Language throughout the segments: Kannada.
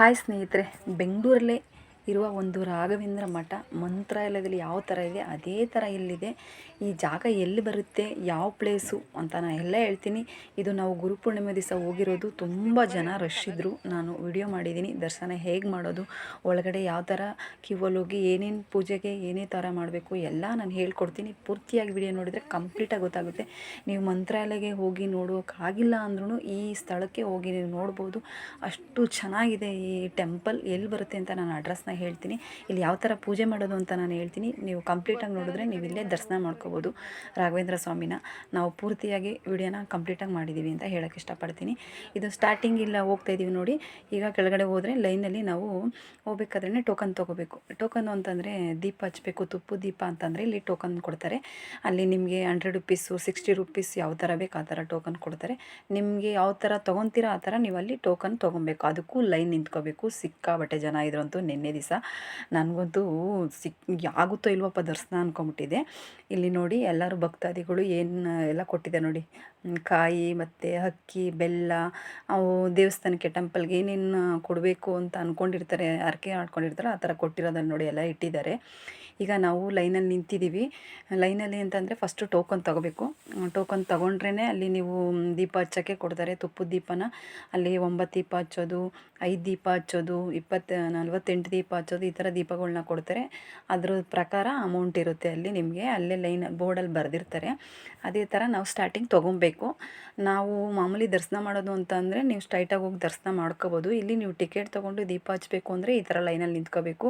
ಹಾಯ್ ಸ್ನೇಹಿತರೆ ಬೆಂಗಳೂರಲ್ಲೇ ಇರುವ ಒಂದು ರಾಘವೇಂದ್ರ ಮಠ ಮಂತ್ರಾಲಯದಲ್ಲಿ ಯಾವ ಥರ ಇದೆ? ಅದೇ ಥರ ಇಲ್ಲಿದೆ ಈ ಜಾಗ ಎಲ್ಲಿ ಬರುತ್ತೆ? ಯಾವ ಪ್ಲೇಸು ಅಂತ ನಾನು ಎಲ್ಲ ಹೇಳ್ತೀನಿ. ಇದು ನಾವು ಗುರುಪೂರ್ಣಿಮೆ ದಿವಸ ಹೋಗಿರೋದು. ತುಂಬ ಜನ ರಶ್ ಇದ್ದರು ನಾನು ವಿಡಿಯೋ ಮಾಡಿದ್ದೀನಿ. ದರ್ಶನ ಹೇಗೆ ಮಾಡೋದು? ಒಳಗಡೆ ಯಾವ ಥರ ಕ್ಯೂವಲ್ಲಿ ಹೋಗಿ ಏನೇನು ಪೂಜೆಗೆ ಏನೇ ಥರ ಮಾಡಬೇಕು? ಎಲ್ಲ ನಾನು ಹೇಳ್ಕೊಡ್ತೀನಿ. ಪೂರ್ತಿಯಾಗಿ ವಿಡಿಯೋ ನೋಡಿದರೆ ಕಂಪ್ಲೀಟಾಗಿ ಗೊತ್ತಾಗುತ್ತೆ. ನೀವು ಮಂತ್ರಾಲಯಕ್ಕೆ ಹೋಗಿ ನೋಡೋಕ್ಕಾಗಿಲ್ಲ ಅಂದ್ರೂ ಈ ಸ್ಥಳಕ್ಕೆ ಹೋಗಿ ನೀವು ನೋಡ್ಬೋದು. ಅಷ್ಟು ಚೆನ್ನಾಗಿದೆ ಈ ಟೆಂಪಲ್ ಎಲ್ಲಿ ಬರುತ್ತೆ ಅಂತ ನಾನು ಅಡ್ರೆಸ್ನ ಹೇಳ್ತೀನಿ. ಇಲ್ಲಿ ಯಾವ ಥರ ಪೂಜೆ ಮಾಡೋದು ಅಂತ ನಾನು ಹೇಳ್ತೀನಿ. ನೀವು ಕಂಪ್ಲೀಟಾಗಿ ನೋಡಿದ್ರೆ ನೀವು ಇಲ್ಲೇ ದರ್ಶನ ಮಾಡ್ಕೋಬೋದು ರಾಘವೇಂದ್ರ ಸ್ವಾಮಿನ. ನಾವು ಪೂರ್ತಿಯಾಗಿ ವಿಡಿಯೋನ ಕಂಪ್ಲೀಟಾಗಿ ಮಾಡಿದ್ದೀವಿ ಅಂತ ಹೇಳೋಕ್ಕೆ ಇಷ್ಟಪಡ್ತೀನಿ. ಇದು ಸ್ಟಾರ್ಟಿಂಗ್ ಇಲ್ಲ ಹೋಗ್ತಾ ಇದ್ದೀವಿ ನೋಡಿ. ಈಗ ಕೆಳಗಡೆ ಹೋದರೆ ಲೈನಲ್ಲಿ ನಾವು ಹೋಗ್ಬೇಕಾದ್ರೆ ಟೋಕನ್ ತೊಗೋಬೇಕು. ಟೋಕನ್ ಅಂತಂದರೆ ದೀಪ ಹಚ್ಚಬೇಕು ತುಪ್ಪು ದೀಪ ಅಂತಂದರೆ ಇಲ್ಲಿ ಟೋಕನ್ ಕೊಡ್ತಾರೆ. ಅಲ್ಲಿ ನಿಮಗೆ ಹಂಡ್ರೆಡ್ ರುಪೀಸು ಸಿಕ್ಸ್ಟಿ ರುಪೀಸ್ ಯಾವ ಥರ ಬೇಕು ಆ ಥರ ಟೋಕನ್ ಕೊಡ್ತಾರೆ. ನಿಮಗೆ ಯಾವ ಥರ ತೊಗೊತೀರಾ ಆ ಥರ ನೀವು ಅಲ್ಲಿ ಟೋಕನ್ ತೊಗೊಬೇಕು. ಅದಕ್ಕೂ ಲೈನ್ ನಿಂತ್ಕೋಬೇಕು. ಸಿಕ್ಕಾಬಟ್ಟೆ ಜನ ಇದ್ರಂತೂ ನಿನ್ನೆ ದಿವಸ. ನನಗಂತೂ ಸಿಕ್ ಆಗುತ್ತೋ ಇಲ್ವಪ್ಪ ದರ್ಶನ ಅಂದ್ಕೊಂಬಿಟ್ಟಿದೆ ಇಲ್ಲಿ ನೋಡಿ ಎಲ್ಲರೂ ಭಕ್ತಾದಿಗಳು ಏನು ಎಲ್ಲ ಕೊಟ್ಟಿದೆ ನೋಡಿ. ಕಾಯಿ ಮತ್ತು ಅಕ್ಕಿ, ಬೆಲ್ಲ, ಅವು ದೇವಸ್ಥಾನಕ್ಕೆ, ಟೆಂಪಲ್ಗೆ ಏನೇನು ಕೊಡಬೇಕು ಅಂತ ಅಂದ್ಕೊಂಡಿರ್ತಾರೆ ಹರಕೆ ಮಾಡ್ಕೊಂಡಿರ್ತಾರೆ ಆ ಥರ ಕೊಟ್ಟಿರೋದನ್ನು ನೋಡಿ ಎಲ್ಲ ಇಟ್ಟಿದ್ದಾರೆ. ಈಗ ನಾವು ಲೈನಲ್ಲಿ ನಿಂತಿದ್ದೀವಿ. ಲೈನಲ್ಲಿ ಅಂತಂದರೆ ಫಸ್ಟು ಟೋಕನ್ ತೊಗೋಬೇಕು. ಟೋಕನ್ ತೊಗೊಂಡ್ರೇ ಅಲ್ಲಿ ನೀವು ದೀಪ ಹಚ್ಚೋಕ್ಕೆ ಕೊಡ್ತಾರೆ. ತುಪ್ಪದ ದೀಪನ. ಅಲ್ಲಿ ಒಂಬತ್ತು ದೀಪ ಹಚ್ಚೋದು, ಐದು ದೀಪ ಹಚ್ಚೋದು, ಇಪ್ಪತ್ತು ನಲ್ವತ್ತೆಂಟು ದೀಪ ಹಚ್ಚೋದು, ಈ ಥರ ದೀಪಗಳನ್ನ ಕೊಡ್ತಾರೆ. ಅದ್ರ ಪ್ರಕಾರ ಅಮೌಂಟ್ ಇರುತ್ತೆ ಅಲ್ಲಿ ನಿಮಗೆ. ಅಲ್ಲೇ ಲೈನ್, ಬೋರ್ಡಲ್ಲಿ ಬರೆದಿರ್ತಾರೆ. ಅದೇ ಥರ ನಾವು ಸ್ಟಾರ್ಟಿಂಗ್ ತೊಗೊಬೇಕು. ನಾವು ಮಾಮೂಲಿ ದರ್ಶನ ಮಾಡೋದು ಅಂತ ಅಂದರೆ ನೀವು ಸ್ಟ್ರೈಟಾಗಿ ಹೋಗಿ ದರ್ಶನ ಮಾಡ್ಕೋಬೋದು. ಇಲ್ಲಿ ನೀವು ಟಿಕೆಟ್ ತೊಗೊಂಡು ದೀಪ ಹಚ್ಚಬೇಕು ಅಂದರೆ ಈ ಥರ ಲೈನಲ್ಲಿ ನಿಂತ್ಕೋಬೇಕು.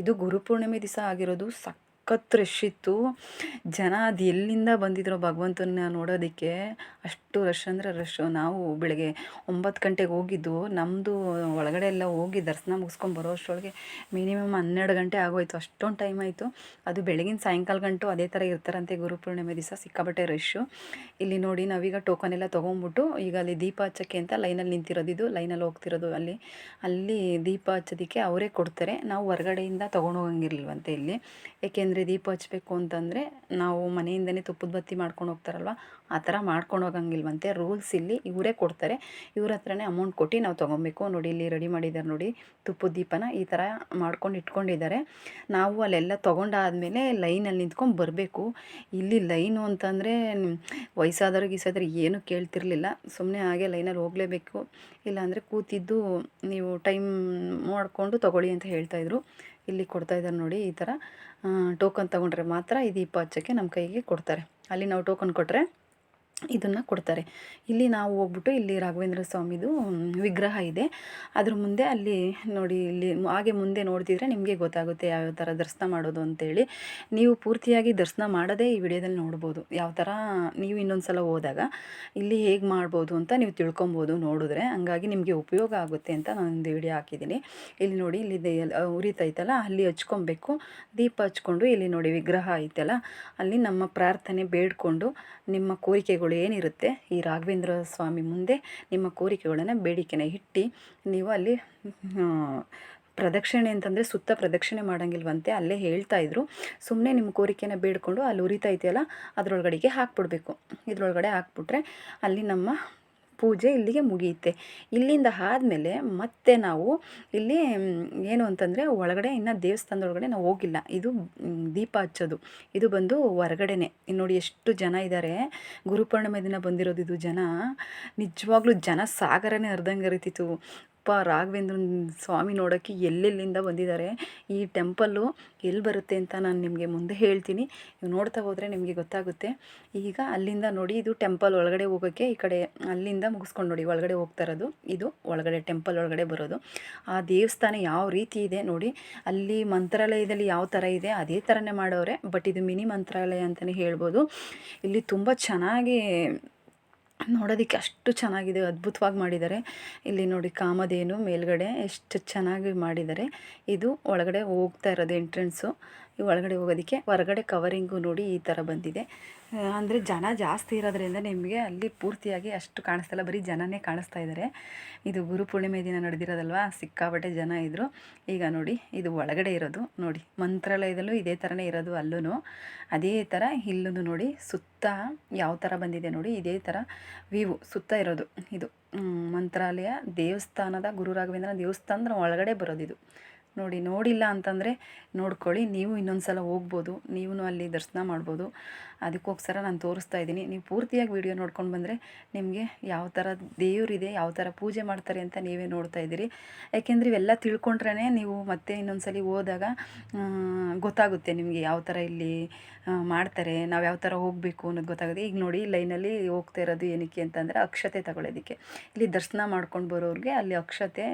ಇದು ಗುರುಪೂರ್ಣಿಮೆ ದಿವಸ ಆಗಿರೋದು do saco. ಸಖತ್ ರಶ್ ಇತ್ತು ಜನ ಅದು ಎಲ್ಲಿಂದ ಬಂದಿದ್ರು ಭಗವಂತನ ನೋಡೋದಕ್ಕೆ ಅಷ್ಟು ರಶ್ ಅಂದರೆ ರಶ್ಶು ನಾವು ಬೆಳಗ್ಗೆ ಒಂಬತ್ತು ಗಂಟೆಗೆ ಹೋಗಿದ್ದು ನಮ್ಮದು ಒಳಗಡೆ ಎಲ್ಲ ಹೋಗಿ ದರ್ಶನ ಮುಗಿಸ್ಕೊಂಡು ಬರೋ ಅಷ್ಟರೊಳಗೆ ಮಿನಿಮಮ್ ಹನ್ನೆರಡು ಗಂಟೆ ಆಗೋಯ್ತು. ಅಷ್ಟೊಂದು ಟೈಮ್ ಆಯಿತು. ಅದು ಬೆಳಗಿನ ಸಾಯಂಕಾಲ ಗಂಟು ಅದೇ ಥರ ಇರ್ತಾರಂತೆ ಗುರುಪೂರ್ಣಿಮೆ ದಿವಸ, ಸಿಕ್ಕಾಪಟ್ಟೆ ರಶ್ಶು ಇಲ್ಲಿ ನೋಡಿ ನಾವೀಗ ಟೋಕನ್ ಎಲ್ಲ ತೊಗೊಂಬಿಟ್ಟು ಈಗ ಅಲ್ಲಿ ದೀಪ ಹಚ್ಚಕ್ಕೆ ಅಂತ ಲೈನಲ್ಲಿ ನಿಂತಿರೋದು ಇದು. ಲೈನಲ್ಲಿ ಹೋಗ್ತಿರೋದು ಅಲ್ಲಿ. ಅಲ್ಲಿ ದೀಪ ಹಚ್ಚೋದಕ್ಕೆ ಅವರೇ ಕೊಡ್ತಾರೆ. ನಾವು ಹೊರಗಡೆಯಿಂದ ತೊಗೊಂಡು ಹೋಗಂಗಿರ್ಲಿಲ್ವಂತೆ ಇಲ್ಲಿ. ಏಕೆಂದರೆ ದೀಪ ಹಚ್ಚಬೇಕು ಅಂತಂದರೆ ನಾವು ಮನೆಯಿಂದನೇ ತುಪ್ಪದ ಬತ್ತಿ ಮಾಡ್ಕೊಂಡು ಹೋಗ್ತಾರಲ್ವ? ಆ ಥರ ಮಾಡ್ಕೊಂಡು ಹೋಗಂಗಿಲ್ವಂತೆ. ರೂಲ್ಸ್ ಇಲ್ಲಿ ಇವರೇ ಕೊಡ್ತಾರೆ. ಇವ್ರ ಹತ್ರನೇ ಅಮೌಂಟ್ ಕೊಟ್ಟು ನಾವು ತೊಗೊಬೇಕು. ನೋಡಿ, ಇಲ್ಲಿ ರೆಡಿ ಮಾಡಿದ್ದಾರೆ ನೋಡಿ, ತುಪ್ಪದ ದೀಪನ ಈ ಥರ ಮಾಡ್ಕೊಂಡು ಇಟ್ಕೊಂಡಿದ್ದಾರೆ. ನಾವು ಅಲ್ಲೆಲ್ಲ ತೊಗೊಂಡಾದಮೇಲೆ ಲೈನಲ್ಲಿ ನಿಂತ್ಕೊಂಡು ಬರಬೇಕು. ಇಲ್ಲಿ ಲೈನು ಅಂತಂದರೆ ವಯಸ್ಸಾದವ್ರಿಗೆ ಗೀಸಾದ್ರೆ ಏನೂ ಕೇಳ್ತಿರ್ಲಿಲ್ಲ. ಸುಮ್ಮನೆ ಹಾಗೆ ಲೈನಲ್ಲಿ ಹೋಗಲೇಬೇಕು. ಇಲ್ಲಾಂದರೆ ಕೂತಿದ್ದು ನೀವು ಟೈಮ್ ಮಾಡಿಕೊಂಡು ತೊಗೊಳ್ಳಿ ಅಂತ ಹೇಳ್ತಾಯಿದ್ರು ಇಲ್ಲಿ ಕೊಡ್ತಾ ಇದ್ದಾರೆ ನೋಡಿ ಈ ಥರ ಟೋಕನ್ ತೊಗೊಂಡ್ರೆ ಮಾತ್ರ ಈ ದೀಪ ಹಚ್ಚೋಕ್ಕೆ ನಮ್ಮ ಕೈಗೆ ಕೊಡ್ತಾರೆ. ಅಲ್ಲಿ ನಾವು ಟೋಕನ್ ಕೊಟ್ಟರೆ ಇದನ್ನು ಕೊಡ್ತಾರೆ. ಇಲ್ಲಿ ನಾವು ಹೋಗ್ಬಿಟ್ಟು ಇಲ್ಲಿ ರಾಘವೇಂದ್ರ ಸ್ವಾಮಿದು ವಿಗ್ರಹ ಇದೆ. ಅದ್ರ ಮುಂದೆ ಅಲ್ಲಿ ನೋಡಿ, ಇಲ್ಲಿ ಹಾಗೆ ಮುಂದೆ ನೋಡ್ತಿದ್ರೆ ನಿಮಗೆ ಗೊತ್ತಾಗುತ್ತೆ ಯಾವ್ಯಾವ ಥರ ದರ್ಶನ ಮಾಡೋದು ಅಂತೇಳಿ. ನೀವು ಪೂರ್ತಿಯಾಗಿ ದರ್ಶನ ಮಾಡೋದೇ ಈ ವಿಡಿಯೋದಲ್ಲಿ ನೋಡ್ಬೋದು. ಯಾವ ಥರ ನೀವು ಇನ್ನೊಂದು ಸಲ ಹೋದಾಗ ಇಲ್ಲಿ ಹೇಗೆ ಮಾಡ್ಬೋದು ಅಂತ ನೀವು ತಿಳ್ಕೊಬೋದು ನೋಡಿದ್ರೆ. ಹಂಗಾಗಿ ನಿಮಗೆ ಉಪಯೋಗ ಆಗುತ್ತೆ ಅಂತ ನಾನೊಂದು ವಿಡಿಯೋ ಹಾಕಿದ್ದೀನಿ. ಇಲ್ಲಿ ನೋಡಿ, ಇಲ್ಲಿ ಉರಿತೈತಲ್ಲ, ಅಲ್ಲಿ ಹಚ್ಕೊಬೇಕು. ದೀಪ ಹಚ್ಕೊಂಡು ಇಲ್ಲಿ ನೋಡಿ, ವಿಗ್ರಹ ಐತಲ್ಲ, ಅಲ್ಲಿ ನಮ್ಮ ಪ್ರಾರ್ಥನೆ ಬೇಡ್ಕೊಂಡು ನಿಮ್ಮ ಕೋರಿಕೆಗಳು ಏನಿರುತ್ತೆ, ಈ ರಾಘವೇಂದ್ರ ಸ್ವಾಮಿ ಮುಂದೆ ನಿಮ್ಮ ಕೋರಿಕೆಗಳನ್ನು ಬೇಡಿಕೆನ ಇಟ್ಟು ನೀವು ಅಲ್ಲಿ ಪ್ರದಕ್ಷಿಣೆ ಅಂತಂದರೆ ಸುತ್ತ ಪ್ರದಕ್ಷಿಣೆ ಮಾಡೋಂಗಿಲ್ವಂತೆ ಅಲ್ಲೇ ಹೇಳ್ತಾ ಇದ್ರು. ಸುಮ್ಮನೆ ನಿಮ್ಮ ಕೋರಿಕೆನ ಬೇಡ್ಕೊಂಡು ಅಲ್ಲಿ ಉರಿತಾ ಇದೆಯಲ್ಲ, ಅದರೊಳಗಡೆಗೆ ಹಾಕ್ಬಿಡ್ಬೇಕು. ಇದರೊಳಗಡೆ ಹಾಕ್ಬಿಟ್ರೆ ಅಲ್ಲಿ ನಮ್ಮ ಪೂಜೆ ಇಲ್ಲಿಗೆ ಮುಗಿಯುತ್ತೆ. ಇಲ್ಲಿಂದ ಆದಮೇಲೆ ಮತ್ತೆ ನಾವು ಇಲ್ಲಿ ಏನು ಅಂತಂದರೆ ಒಳಗಡೆ ಇನ್ನು ದೇವಸ್ಥಾನದೊಳಗಡೆ ನಾವು ಹೋಗಿಲ್ಲ. ಇದು ದೀಪ ಹಚ್ಚೋದು. ಇದು ಬಂದು ಹೊರಗಡೆನೆ. ನೋಡಿ ಎಷ್ಟು ಜನ ಇದ್ದಾರೆ ಗುರುಪೂರ್ಣಿಮೆ ದಿನ ಬಂದಿರೋದು ಇದು ಜನ. ನಿಜವಾಗ್ಲೂ ಜನ ಸಾಗರನೇ ಅರ್ಧಂಗೆ ಅರಿತಿತ್ತು ಅಪ್ಪ ರಾಘವೇಂದ್ರನ ಸ್ವಾಮಿ ನೋಡೋಕ್ಕೆ ಎಲ್ಲೆಲ್ಲಿಂದ ಬಂದಿದ್ದಾರೆ? ಈ ಟೆಂಪಲ್ಲು ಎಲ್ಲಿ ಬರುತ್ತೆ ಅಂತ ನಾನು ನಿಮಗೆ ಮುಂದೆ ಹೇಳ್ತೀನಿ. ನೀವು ನೋಡ್ತಾ ಹೋದರೆ ನಿಮಗೆ ಗೊತ್ತಾಗುತ್ತೆ. ಈಗ ಅಲ್ಲಿಂದ ನೋಡಿ, ಇದು ಟೆಂಪಲ್ ಒಳಗಡೆ ಹೋಗೋಕ್ಕೆ ಈ ಕಡೆ ಅಲ್ಲಿಂದ ಮುಗಿಸ್ಕೊಂಡು ನೋಡಿ, ಒಳಗಡೆ ಹೋಗ್ತಾ ಇರೋದು. ಇದು ಒಳಗಡೆ, ಟೆಂಪಲ್ ಒಳಗಡೆ ಬರೋದು. ಆ ದೇವಸ್ಥಾನ ಯಾವ ರೀತಿ ಇದೆ ನೋಡಿ, ಅಲ್ಲಿ ಮಂತ್ರಾಲಯದಲ್ಲಿ ಯಾವ ಥರ ಇದೆ, ಅದೇ ಥರನೇ ಮಾಡೋರೆ ಬಟ್ ಇದು ಮಿನಿ ಮಂತ್ರಾಲಯ ಅಂತಲೇ ಹೇಳ್ಬೋದು. ಇಲ್ಲಿ ತುಂಬ ಚೆನ್ನಾಗಿ ನೋಡೋದಕ್ಕೆ ಅಷ್ಟು ಚೆನ್ನಾಗಿದೆ, ಅದ್ಭುತವಾಗಿ ಮಾಡಿದ್ದಾರೆ. ಇಲ್ಲಿ ನೋಡಿ ಕಾಮಧೇನು ಮೇಲ್ಗಡೆ ಎಷ್ಟು ಚೆನ್ನಾಗಿ ಮಾಡಿದ್ದಾರೆ. ಇದು ಒಳಗಡೆ ಹೋಗ್ತಾ ಇರೋದು ಎಂಟ್ರೆನ್ಸು ಒಳಗಡೆ ಹೋಗೋದಕ್ಕೆ ಹೊರಗಡೆ ಕವರಿಂಗು ನೋಡಿ ಈ ಥರ ಬಂದಿದೆ. ಅಂದರೆ ಜನ ಜಾಸ್ತಿ ಇರೋದ್ರಿಂದ ನಿಮಗೆ ಅಲ್ಲಿ ಪೂರ್ತಿಯಾಗಿ ಅಷ್ಟು ಕಾಣಿಸ್ತಲ್ಲ ಬರೀ ಜನನೇ ಕಾಣಿಸ್ತಾ ಇದ್ದಾರೆ ಇದು ಗುರು ಪೂರ್ಣಿಮೆ ದಿನ ನಡೆದಿರೋದಲ್ವಾ? ಸಿಕ್ಕಾಪಟ್ಟೆ ಜನ ಇದ್ದರು ಈಗ ನೋಡಿ, ಇದು ಒಳಗಡೆ ಇರೋದು. ನೋಡಿ, ಮಂತ್ರಾಲಯದಲ್ಲೂ ಇದೇ ಥರನೇ ಇರೋದು ಅಲ್ಲೂ ಅದೇ ಥರ ಇಲ್ಲೂ ನೋಡಿ, ಸುತ್ತ ಯಾವ ಥರ ಬಂದಿದೆ ನೋಡಿ, ಇದೇ ಥರ ವೀವು ಸುತ್ತ ಇರೋದು. ಇದು ಮಂತ್ರಾಲಯ ದೇವಸ್ಥಾನದ ಗುರು ರಾಘವೇಂದ್ರ ದೇವಸ್ಥಾನದ ಒಳಗಡೆ ಬರೋದು ಇದು ನೋಡಿ, ನೋಡಿಲ್ಲ ಅಂತಂದರೆ ನೋಡ್ಕೊಳ್ಳಿ, ನೀವು ಇನ್ನೊಂದು ಸಲ ಹೋಗ್ಬೋದು ನೀವು ಅಲ್ಲಿ ದರ್ಶನ ಮಾಡ್ಬೋದು. ಅದಕ್ಕೋಸ್ಕರ ನಾನು ತೋರಿಸ್ತಾ ಇದ್ದೀನಿ. ನೀವು ಪೂರ್ತಿಯಾಗಿ ವಿಡಿಯೋ ನೋಡ್ಕೊಂಡು ಬಂದರೆ ನಿಮಗೆ ಯಾವ ಥರ ದೇವರಿದೆ, ಯಾವ ಥರ ಪೂಜೆ ಮಾಡ್ತಾರೆ ಅಂತ ನೀವೇ ನೋಡ್ತಾ ಇದ್ದೀರಿ. ಯಾಕೆಂದರೆ ಇವೆಲ್ಲ ತಿಳ್ಕೊಂಡ್ರೇ ನೀವು ಮತ್ತೆ ಇನ್ನೊಂದು ಸಲ ಹೋದಾಗ ಗೊತ್ತಾಗುತ್ತೆ ನಿಮಗೆ ಯಾವ ಥರ ಇಲ್ಲಿ ಮಾಡ್ತಾರೆ, ನಾವು ಯಾವ ಥರ ಹೋಗಬೇಕು ಅನ್ನೋದು ಗೊತ್ತಾಗುತ್ತೆ. ಈಗ ನೋಡಿ ಲೈನಲ್ಲಿ ಹೋಗ್ತಾ ಇರೋದು ಏನಕ್ಕೆ ಅಂತಂದರೆ ಅಕ್ಷತೆ ತಗೊಳ್ಳೋದಕ್ಕೆ. ಇಲ್ಲಿ ದರ್ಶನ ಮಾಡ್ಕೊಂಡು ಬರೋರಿಗೆ ಅಲ್ಲಿ ಅಕ್ಷತೆ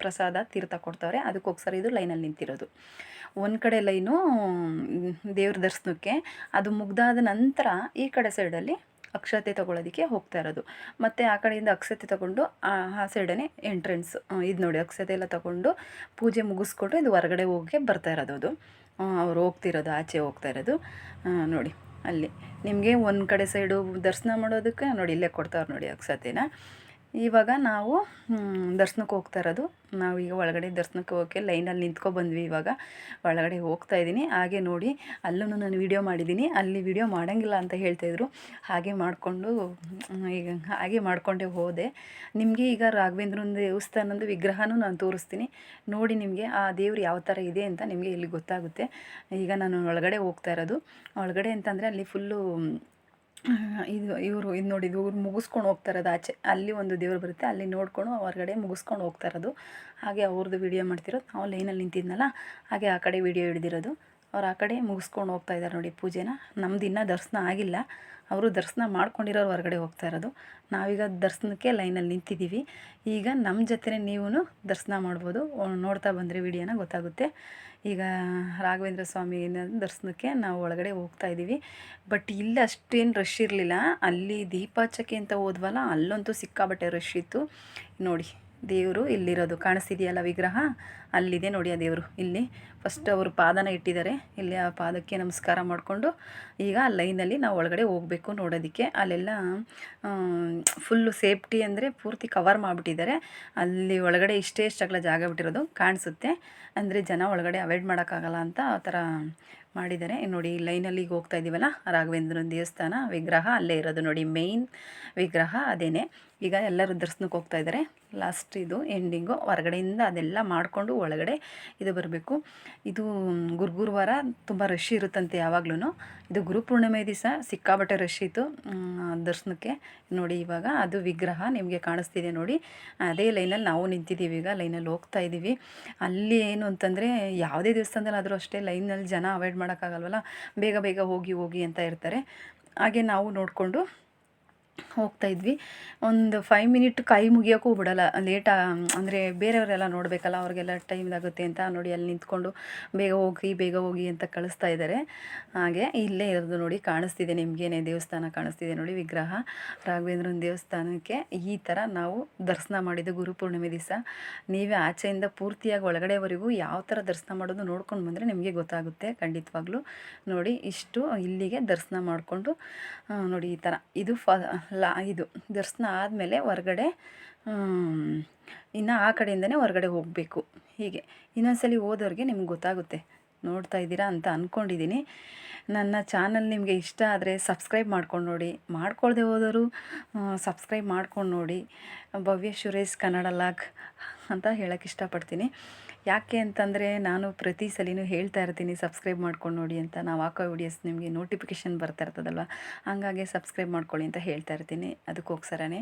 ಪ್ರಸಾದ, ತೀರ್ಥ ಕೊಡ್ತಾವ್ರೆ. ಅದಕ್ಕೋಸ್ಕರ ಇದು ಲೈನಲ್ಲಿ ನಿಂತಿರೋದು. ಒಂದು ಕಡೆ ಲೈನು ದೇವ್ರ ದರ್ಶನಕ್ಕೆ, ಅದು ಮುಗ್ದಾದ ನಂತರ ಈ ಕಡೆ ಸೈಡಲ್ಲಿ ಅಕ್ಷತೆ ತೊಗೊಳೋದಕ್ಕೆ ಹೋಗ್ತಾ ಇರೋದು. ಮತ್ತು ಆ ಕಡೆಯಿಂದ ಅಕ್ಷತೆ ತೊಗೊಂಡು, ಆ ಆ ಸೈಡೇ ಎಂಟ್ರೆನ್ಸ್ ಇದು ನೋಡಿ, ಅಕ್ಷತೆ ಎಲ್ಲ ತೊಗೊಂಡು ಪೂಜೆ ಮುಗಿಸ್ಕೊಂಡು ಇದು ಹೊರಗಡೆ ಹೋಗಿ ಬರ್ತಾ ಇರೋದು ಅದು. ಅವ್ರು ಹೋಗ್ತಿರೋದು, ಆಚೆ ಹೋಗ್ತಾ ಇರೋದು. ನೋಡಿ, ಅಲ್ಲಿ. ನಿಮಗೆ ಒಂದು ಕಡೆ ಸೈಡು ದರ್ಶನ ಮಾಡೋದಕ್ಕೆ, ನೋಡಿ, ಇಲ್ಲೇ ಕೊಡ್ತಾವ್ರು ನೋಡಿ ಅಕ್ಷತೆನ. ಇವಾಗ ನಾವು ದರ್ಶನಕ್ಕೆ ಹೋಗ್ತಾ ಇರೋದು. ನಾವೀಗ ಒಳಗಡೆ ದರ್ಶನಕ್ಕೆ ಹೋಗೋಕ್ಕೆ ಲೈನಲ್ಲಿ ನಿಂತ್ಕೊ ಬಂದ್ವಿ ಇವಾಗ. ಒಳಗಡೆ ಹೋಗ್ತಾ ಇದ್ದೀನಿ. ಹಾಗೆ ನೋಡಿ ಅಲ್ಲೂ ನಾನು ವಿಡಿಯೋ ಮಾಡಿದ್ದೀನಿ. ಅಲ್ಲಿ ವಿಡಿಯೋ ಮಾಡೋಂಗಿಲ್ಲ ಅಂತ ಹೇಳ್ತಾಯಿದ್ರು ಹಾಗೆ ಮಾಡಿಕೊಂಡು ಈಗ ಹಾಗೆ ಮಾಡಿಕೊಂಡೆ ಹೋದೆ. ನಿಮಗೆ ಈಗ ರಾಘವೇಂದ್ರನ ದೇವಸ್ಥಾನದ ವಿಗ್ರಹನೂ ನಾನು ತೋರಿಸ್ತೀನಿ. ನೋಡಿ ನಿಮಗೆ, ಆ ದೇವ್ರು ಯಾವ ಥರ ಇದೆ ಅಂತ ನಿಮಗೆ ಇಲ್ಲಿ ಗೊತ್ತಾಗುತ್ತೆ. ಈಗ ನಾನು ಒಳಗಡೆ ಹೋಗ್ತಾ ಇರೋದು. ಒಳಗಡೆ ಅಂತಂದರೆ ಅಲ್ಲಿ ಫುಲ್ಲು ಇದು ಇವರು, ಇದು ನೋಡಿ, ಇವ್ರು ಮುಗಿಸ್ಕೊಂಡು ಹೋಗ್ತಾ ಇರೋದು ಆಚೆ. ಅಲ್ಲಿ ಒಂದು ದೇವ್ರು ಬರುತ್ತೆ, ಅಲ್ಲಿ ನೋಡ್ಕೊಂಡು ಹೊರಗಡೆ ಮುಗಿಸ್ಕೊಂಡು ಹೋಗ್ತಾ ಇರೋದು. ಹಾಗೆ ಅವ್ರದ್ದು ವಿಡಿಯೋ ಮಾಡ್ತಿರೋದು. ನಾವು ಲೈನಲ್ಲಿ ನಿಂತಿದ್ನಲ್ಲ, ಹಾಗೆ ಆ ಕಡೆ ವಿಡಿಯೋ ಹಿಡ್ದಿರೋದು. ಅವ್ರು ಆ ಕಡೆ ಮುಗಿಸ್ಕೊಂಡು ಹೋಗ್ತಾ ಇದ್ದಾರೆ ನೋಡಿ ಪೂಜೆನ. ನಮ್ದು ಇನ್ನೂ ದರ್ಶನ ಆಗಿಲ್ಲ. ಅವರು ದರ್ಶನ ಮಾಡ್ಕೊಂಡಿರೋರು ಹೊರಗಡೆ ಹೋಗ್ತಾ ಇರೋದು. ನಾವೀಗ ದರ್ಶನಕ್ಕೆ ಲೈನಲ್ಲಿ ನಿಂತಿದ್ದೀವಿ. ಈಗ ನಮ್ಮ ಜೊತೆ ನೀವು ದರ್ಶನ ಮಾಡ್ಬೋದು. ನೋಡ್ತಾ ಬಂದರೆ ವಿಡಿಯೋನ ಗೊತ್ತಾಗುತ್ತೆ. ಈಗ ರಾಘವೇಂದ್ರ ಸ್ವಾಮಿ ದರ್ಶನಕ್ಕೆ ನಾವು ಒಳಗಡೆ ಹೋಗ್ತಾ ಇದ್ದೀವಿ. ಬಟ್ ಇಲ್ಲಿ, ಅಷ್ಟೇನು ರಶ್ ಇರಲಿಲ್ಲ. ಅಲ್ಲಿ ದೀಪಾಚಕ್ಕೆ ಅಂತ ಹೋದ್ವಲ್ಲ ಅಲ್ಲಂತೂ ಸಿಕ್ಕಾಬಟ್ಟೆ ರಶ್ ಇತ್ತು. ನೋಡಿ ದೇವರು ಇಲ್ಲಿರೋದು. ಕಾಣಿಸ್ತಿದೆಯಲ್ಲ ವಿಗ್ರಹ? ಅಲ್ಲಿದೆ ನೋಡಿ ಆ ದೇವರು. ಇಲ್ಲಿ ಫಸ್ಟ್ ಅವರು ಪಾದನ ಇಟ್ಟಿದ್ದಾರೆ. ಇಲ್ಲಿ ಆ ಪಾದಕ್ಕೆ ನಮಸ್ಕಾರ ಮಾಡಿಕೊಂಡು ಈಗ ಆ ಲೈನಲ್ಲಿ ನಾವು ಒಳಗಡೆ ಹೋಗಬೇಕು ನೋಡೋದಕ್ಕೆ. ಅಲ್ಲೆಲ್ಲ ಫುಲ್ಲು ಸೇಫ್ಟಿ ಅಂದರೆ ಪೂರ್ತಿ ಕವರ್ ಮಾಡಿಬಿಟ್ಟಿದ್ದಾರೆ. ಅಲ್ಲಿ ಒಳಗಡೆ ಇಷ್ಟೇ ಇಷ್ಟಗಳ ಜಾಗ ಬಿಟ್ಟಿರೋದು ಕಾಣಿಸುತ್ತೆ. ಅಂದರೆ ಜನ ಒಳಗಡೆ ಅವಾಯ್ಡ್ ಮಾಡೋಕ್ಕಾಗಲ್ಲ ಅಂತ ಆ ಥರ ಮಾಡಿದ್ದಾರೆ. ನೋಡಿ, ಲೈನಲ್ಲಿ ಹೋಗ್ತಾ ಇದ್ದೀವಲ್ಲ ರಾಘವೇಂದ್ರನ ದೇವಸ್ಥಾನ, ವಿಗ್ರಹ ಅಲ್ಲೇ ಇರೋದು ನೋಡಿ ಮೇಯ್ನ್ ವಿಗ್ರಹ ಅದೇನೆ. ಈಗ ಎಲ್ಲರೂ ದರ್ಶನಕ್ಕೆ ಹೋಗ್ತಾ ಇದ್ದಾರೆ. ಲಾಸ್ಟ್ ಇದು ಎಂಡಿಂಗು ಹೊರಗಡೆಯಿಂದ ಅದೆಲ್ಲ ಮಾಡಿಕೊಂಡು ಒಳಗಡೆ ಇದು ಬರಬೇಕು. ಇದು ಗುರು ಗುರುವಾರ ತುಂಬ ರಶ್ ಇರುತ್ತಂತೆ ಯಾವಾಗ್ಲೂ ಇದು ಗುರುಪೂರ್ಣಿಮೆ ದಿವಸ ಸಿಕ್ಕಾಬಟ್ಟೆ ರಶ್ ಇತ್ತು ದರ್ಶನಕ್ಕೆ. ನೋಡಿ ಇವಾಗ ಅದು ವಿಗ್ರಹ ನಿಮಗೆ ಕಾಣಿಸ್ತಿದೆ ನೋಡಿ. ಅದೇ ಲೈನಲ್ಲಿ ನಾವು ನಿಂತಿದ್ದೀವಿ ಈಗ, ಲೈನಲ್ಲಿ ಹೋಗ್ತಾ ಇದ್ದೀವಿ. ಅಲ್ಲಿ ಏನು ಅಂತಂದರೆ ಯಾವುದೇ ದೇವಸ್ಥಾನದಲ್ಲಿ ಆದರೂ ಅಷ್ಟೇ ಲೈನಲ್ಲಿ ಜನ ಅವಾಯ್ಡ್ ಮಾಡೋಕ್ಕಾಗಲ್ವಲ್ಲ. ಬೇಗ ಬೇಗ ಹೋಗಿ ಹೋಗಿ ಅಂತ ಇರ್ತಾರೆ. ಹಾಗೆ ನಾವು ನೋಡಿಕೊಂಡು ಹೋಗ್ತಾ ಇದ್ವಿ. ಒಂದು ಫೈವ್ ಮಿನಿಟ್ ಕೈ ಮುಗಿಯೋಕ್ಕೂ ಬಿಡಲ್ಲ. ಲೇಟಾ ಅಂದರೆ ಬೇರೆಯವರೆಲ್ಲ ನೋಡಬೇಕಲ್ಲ, ಅವ್ರಿಗೆಲ್ಲ ಟೈಮ್ ಆಗುತ್ತೆ ಅಂತ ನೋಡಿ ಅಲ್ಲಿ ನಿಂತ್ಕೊಂಡು ಬೇಗ ಹೋಗಿ ಬೇಗ ಹೋಗಿ ಅಂತ ಕಳಿಸ್ತಾ ಇದ್ದಾರೆ. ಹಾಗೆ ಇಲ್ಲೇ ಇರೋದು ನೋಡಿ ಕಾಣಿಸ್ತಿದೆ ನಿಮಗೇನೆ, ದೇವಸ್ಥಾನ ಕಾಣಿಸ್ತಿದೆ ನೋಡಿ ವಿಗ್ರಹ. ರಾಘವೇಂದ್ರನ ದೇವಸ್ಥಾನಕ್ಕೆ ಈ ಥರ ನಾವು ದರ್ಶನ ಮಾಡಿದ್ದು ಗುರುಪೂರ್ಣಿಮೆ ದಿವಸ. ನೀವೇ ಆಚೆಯಿಂದ ಪೂರ್ತಿಯಾಗಿ ಒಳಗಡೆವರೆಗೂ ಯಾವ ಥರ ದರ್ಶನ ಮಾಡೋದು ನೋಡ್ಕೊಂಡು ಬಂದರೆ ನಿಮಗೆ ಗೊತ್ತಾಗುತ್ತೆ ಖಂಡಿತವಾಗ್ಲೂ. ನೋಡಿ ಇಷ್ಟು ಇಲ್ಲಿಗೆ ದರ್ಶನ ಮಾಡಿಕೊಂಡು ನೋಡಿ ಈ ಥರ ಇದು ಫ ಲಾ, ಇದು, ದರ್ಶನ ಆದಮೇಲೆ ಹೊರಗಡೆ ಇನ್ನು ಆ ಕಡೆಯಿಂದನೇ ಹೊರಗಡೆ ಹೋಗಬೇಕು. ಹೀಗೆ. ಇನ್ನೊಂದ್ಸಲಿ ಹೋದವ್ರಿಗೆ ನಿಮ್ಗೆ ಗೊತ್ತಾಗುತ್ತೆ. ನೋಡ್ತಾ ಇದ್ದೀರಾ ಅಂತ ಅಂದ್ಕೊಂಡಿದ್ದೀನಿ ನನ್ನ ಚಾನಲ್ ನಿಮಗೆ ಇಷ್ಟ ಆದರೆ ಸಬ್ಸ್ಕ್ರೈಬ್ ಮಾಡ್ಕೊಂಡು ನೋಡಿ. ಮಾಡ್ಕೊಳ್ದೆ ಹೋದವರು ಸಬ್ಸ್ಕ್ರೈಬ್ ಮಾಡ್ಕೊಂಡು ನೋಡಿ. ಭವ್ಯ ಸುರೇಶ್ ಕನ್ನಡ ಲಾಗ್ ಅಂತ ಹೇಳೋಕ್ಕೆ ಇಷ್ಟಪಡ್ತೀನಿ. ಯಾಕೆ ಅಂತಂದರೆ ನಾನು ಪ್ರತಿ ಸಲಿನೂ ಹೇಳ್ತಾ ಇರ್ತೀನಿ, ಸಬ್ಸ್ಕ್ರೈಬ್ ಮಾಡ್ಕೊಂಡು ನೋಡಿ ಅಂತ. ನಾವು ಹಾಕೋ ವಿಡಿಯೋಸ್ ನಿಮಗೆ ನೋಟಿಫಿಕೇಷನ್ ಬರ್ತಾ ಇರ್ತದಲ್ವ? ಹಾಗಾಗಿ ಸಬ್ಸ್ಕ್ರೈಬ್ ಮಾಡ್ಕೊಳ್ಳಿ ಅಂತ ಹೇಳ್ತಾ ಇರ್ತೀನಿ. ಅದಕ್ಕೋಸ್ಕರನೇ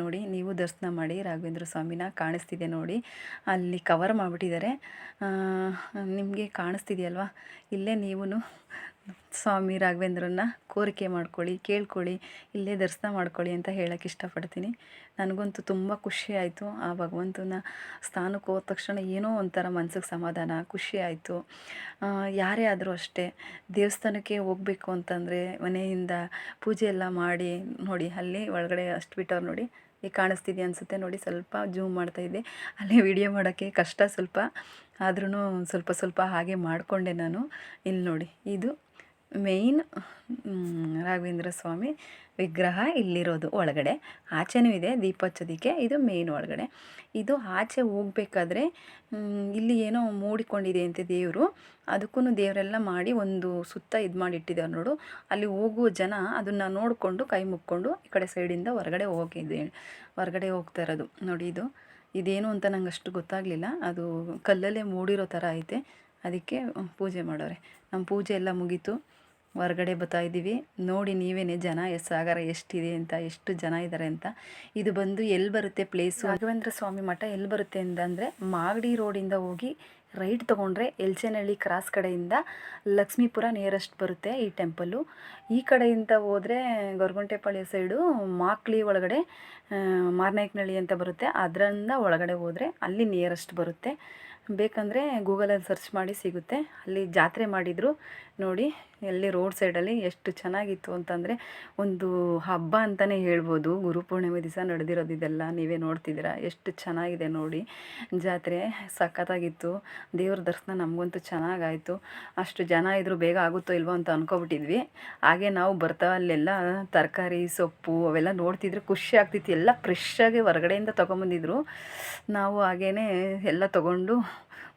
ನೋಡಿ, ನೀವು ದರ್ಶನ ಮಾಡಿ ರಾಘವೇಂದ್ರ ಸ್ವಾಮಿನ ಕಾಣಿಸ್ತಿದೆ ನೋಡಿ. ಅಲ್ಲಿ ಕವರ್ ಮಾಡಿಬಿಟ್ಟಿದ್ದಾರೆ. ನಿಮಗೆ ಕಾಣಿಸ್ತಿದೆಯಲ್ವಾ? ಇಲ್ಲೇ ನೀವು ಸ್ವಾಮಿ ರಾಘವೇಂದ್ರನ್ನ ಕೋರಿಕೆ ಮಾಡ್ಕೊಳ್ಳಿ, ಕೇಳ್ಕೊಳ್ಳಿ, ಇಲ್ಲೇ ದರ್ಶನ ಮಾಡ್ಕೊಳ್ಳಿ ಅಂತ ಹೇಳೋಕ್ಕೆ ಇಷ್ಟಪಡ್ತೀನಿ. ನನಗಂತೂ ತುಂಬ ಖುಷಿ ಆಯಿತು. ಆ ಭಗವಂತನ ಸ್ಥಾನಕ್ಕೆ ಹೋದ ತಕ್ಷಣ ಏನೋ ಒಂಥರ ಮನ್ಸಿಗೆ ಸಮಾಧಾನ, ಖುಷಿ ಆಯಿತು. ಯಾರೇ ಆದರೂ ಅಷ್ಟೇ, ದೇವಸ್ಥಾನಕ್ಕೆ ಹೋಗಬೇಕು ಅಂತಂದರೆ ಮನೆಯಿಂದ ಪೂಜೆ ಎಲ್ಲ ಮಾಡಿ, ನೋಡಿ, ಅಲ್ಲಿ ಒಳಗಡೆ ಅಷ್ಟು ಬಿಟ್ಟವ್ರು ನೋಡಿ ಈಗ ಕಾಣಿಸ್ತಿದೆ ಅನಿಸುತ್ತೆ ನೋಡಿ, ಸ್ವಲ್ಪ ಜೂಮ್ ಮಾಡ್ತಾಯಿದ್ದೆ ಅಲ್ಲಿ ವಿಡಿಯೋ ಮಾಡೋಕ್ಕೆ ಕಷ್ಟ ಸ್ವಲ್ಪ ಆದ್ರೂ ಸ್ವಲ್ಪ ಸ್ವಲ್ಪ ಹಾಗೆ ಮಾಡಿಕೊಂಡೆ ನಾನು. ಇಲ್ಲಿ ನೋಡಿ, ಇದು ಮೇಯ್ನ್ ರಾಘವೇಂದ್ರ ಸ್ವಾಮಿ ವಿಗ್ರಹ ಇಲ್ಲಿರೋದು ಒಳಗಡೆ. ಆಚೆನೂ ಇದೆ ದೀಪ ಹಚ್ಚೋದಕ್ಕೆ ಇದು ಮೇಯ್ನ್ ಒಳಗಡೆ. ಇದು ಆಚೆ ಹೋಗ್ಬೇಕಾದ್ರೆ ಇಲ್ಲಿ ಏನೋ ಮೂಡಿಕೊಂಡಿದೆ ಅಂತ ದೇವರು. ಅದಕ್ಕೂ ದೇವರೆಲ್ಲ ಮಾಡಿ ಒಂದು ಸುತ್ತ ಇದು ಮಾಡಿ ಇಟ್ಟಿದ್ದಾರೆ ನೋಡು. ಅಲ್ಲಿ ಹೋಗುವ ಜನ ಅದನ್ನು ನೋಡಿಕೊಂಡು ಕೈ ಮುಕ್ಕೊಂಡು ಈ ಕಡೆ ಸೈಡಿಂದ ಹೊರಗಡೆ ಹೋಗಿದೆ ಹೊರಗಡೆ ಹೋಗ್ತಾ ಇರೋದು. ನೋಡಿ ಇದು, ಇದೇನು ಅಂತ ನಂಗೆ ಅಷ್ಟು ಗೊತ್ತಾಗಲಿಲ್ಲ. ಅದು ಕಲ್ಲಲ್ಲೇ ಮೂಡಿರೋ ಥರ ಐತೆ. ಅದಕ್ಕೆ ಪೂಜೆ ಮಾಡೋರೆ. ನಮ್ಮ ಪೂಜೆ ಎಲ್ಲ ಮುಗೀತು. ಹೊರಗಡೆ ಬರ್ತಾ ಇದ್ದೀವಿ. ನೋಡಿ ನೀವೇನೆ ಜನ, ಎಷ್ಟು ಸಾಗರ ಎಷ್ಟಿದೆ ಅಂತ, ಎಷ್ಟು ಜನ ಇದ್ದಾರೆ ಅಂತ. ಇದು ಬಂದು ಎಲ್ಲಿ ಬರುತ್ತೆ ಪ್ಲೇಸು ರಾಘವೇಂದ್ರ ಸ್ವಾಮಿ ಮಠ ಎಲ್ಲಿ ಬರುತ್ತೆ ಅಂತಂದರೆ ಮಾಗಡಿ ರೋಡಿಂದ ಹೋಗಿ ರೈಟ್ ತೊಗೊಂಡ್ರೆ ಎಲ್ಚೇನಹಳ್ಳಿ ಕ್ರಾಸ್ ಕಡೆಯಿಂದ ಲಕ್ಷ್ಮೀಪುರ ನಿಯರೆಸ್ಟ್ ಬರುತ್ತೆ ಈ ಟೆಂಪಲ್ಲು ಈ ಕಡೆಯಿಂದ ಹೋದರೆ ಗೊರಗುಂಟೆಪಾಳ್ಯ ಸೈಡು ಮಾಕ್ಲಿ ಒಳಗಡೆ ಮಾರ್ನಾಯಕನಹಳ್ಳಿ ಅಂತ ಬರುತ್ತೆ. ಅದರಿಂದ ಒಳಗಡೆ ಹೋದರೆ ಅಲ್ಲಿ ನಿಯರೆಸ್ಟ್ ಬರುತ್ತೆ. ಬೇಕಂದರೆ ಗೂಗಲಲ್ಲಿ ಸರ್ಚ್ ಮಾಡಿ ಸಿಗುತ್ತೆ. ಅಲ್ಲಿ ಜಾತ್ರೆ ಮಾಡಿದರು ನೋಡಿ ಎಲ್ಲಿ ರೋಡ್ ಸೈಡಲ್ಲಿ ಎಷ್ಟು ಚೆನ್ನಾಗಿತ್ತು ಅಂತಂದರೆ ಒಂದು ಹಬ್ಬ ಅಂತಲೇ ಹೇಳ್ಬೋದು. ಗುರುಪೂರ್ಣಿಮೆ ದಿವಸ ನಡೆದಿರೋದು ಇದೆಲ್ಲ ನೀವೇ ನೋಡ್ತಿದ್ದೀರಾ. ಎಷ್ಟು ಚೆನ್ನಾಗಿದೆ ನೋಡಿ. ಜಾತ್ರೆ ಸಖತ್ತಾಗಿತ್ತು. ದೇವ್ರ ದರ್ಶನ ನಮಗಂತೂ ಚೆನ್ನಾಗಾಯಿತು. ಅಷ್ಟು ಜನ ಇದ್ದರೂ ಬೇಗ ಆಗುತ್ತೋ ಇಲ್ವೋ ಅಂತ ಅಂದ್ಕೊಬಿಟ್ಟಿದ್ವಿ ಹಾಗೆ ನಾವು ಬರ್ತಾ ಅಲ್ಲೆಲ್ಲ ತರಕಾರಿ, ಸೊಪ್ಪು ಅವೆಲ್ಲ ನೋಡ್ತಿದ್ರೆ ಖುಷಿ ಆಗ್ತಿತ್ತು. ಎಲ್ಲ ಫ್ರೆಶ್ಶಾಗಿ ಹೊರಗಡೆಯಿಂದ ತೊಗೊಂಬಂದಿದ್ರು. ನಾವು ಹಾಗೇ ಎಲ್ಲ ತೊಗೊಂಡು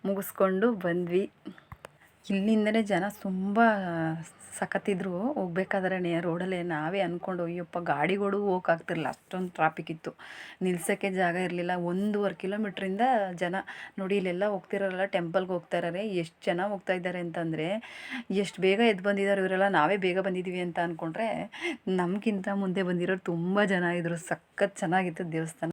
ಮುಗಿಸ್ಕೊಂಡು ಬಂದ್ವಿ. ಇಲ್ಲಿಂದಲೇ ಜನ ತುಂಬ ಸಖತ್ತಿದ್ರು. ಹೋಗ್ಬೇಕಾದ್ರೆ ರೋಡಲ್ಲೇ ನಾವೇ ಅಂದ್ಕೊಂಡು ಅಯ್ಯಪ್ಪ, ಗಾಡಿಗಳು ಹೋಗೋಕ್ಕಾಗ್ತಿರ್ಲಿಲ್ಲ ಅಷ್ಟೊಂದು ಟ್ರಾಫಿಕ್ ಇತ್ತು. ನಿಲ್ಸೋಕ್ಕೆ ಜಾಗ ಇರಲಿಲ್ಲ. ಒಂದೂವರೆ ಕಿಲೋಮೀಟ್ರಿಂದ ಜನ ನೋಡಿ, ಇಲ್ಲೆಲ್ಲ ಹೋಗ್ತಿರೋರೆಲ್ಲ ಟೆಂಪಲ್ಗೆ ಹೋಗ್ತಾ ಇದ್ದಾರೆ ಎಷ್ಟು ಜನ ಹೋಗ್ತಾ ಇದ್ದಾರೆ ಅಂತಂದರೆ, ಎಷ್ಟು ಬೇಗ ಎದ್ದು ಬಂದಿದ್ದಾರೆ ಇವರೆಲ್ಲ, ನಾವೇ ಬೇಗ ಬಂದಿದ್ದೀವಿ ಅಂತ ಅಂದ್ಕೊಂಡ್ರೆ ನಮಗಿಂತ ಮುಂದೆ ಬಂದಿರೋರು ತುಂಬ ಜನ ಇದ್ದರು ಸಖತ್ ಚೆನ್ನಾಗಿತ್ತು ದೇವಸ್ಥಾನ.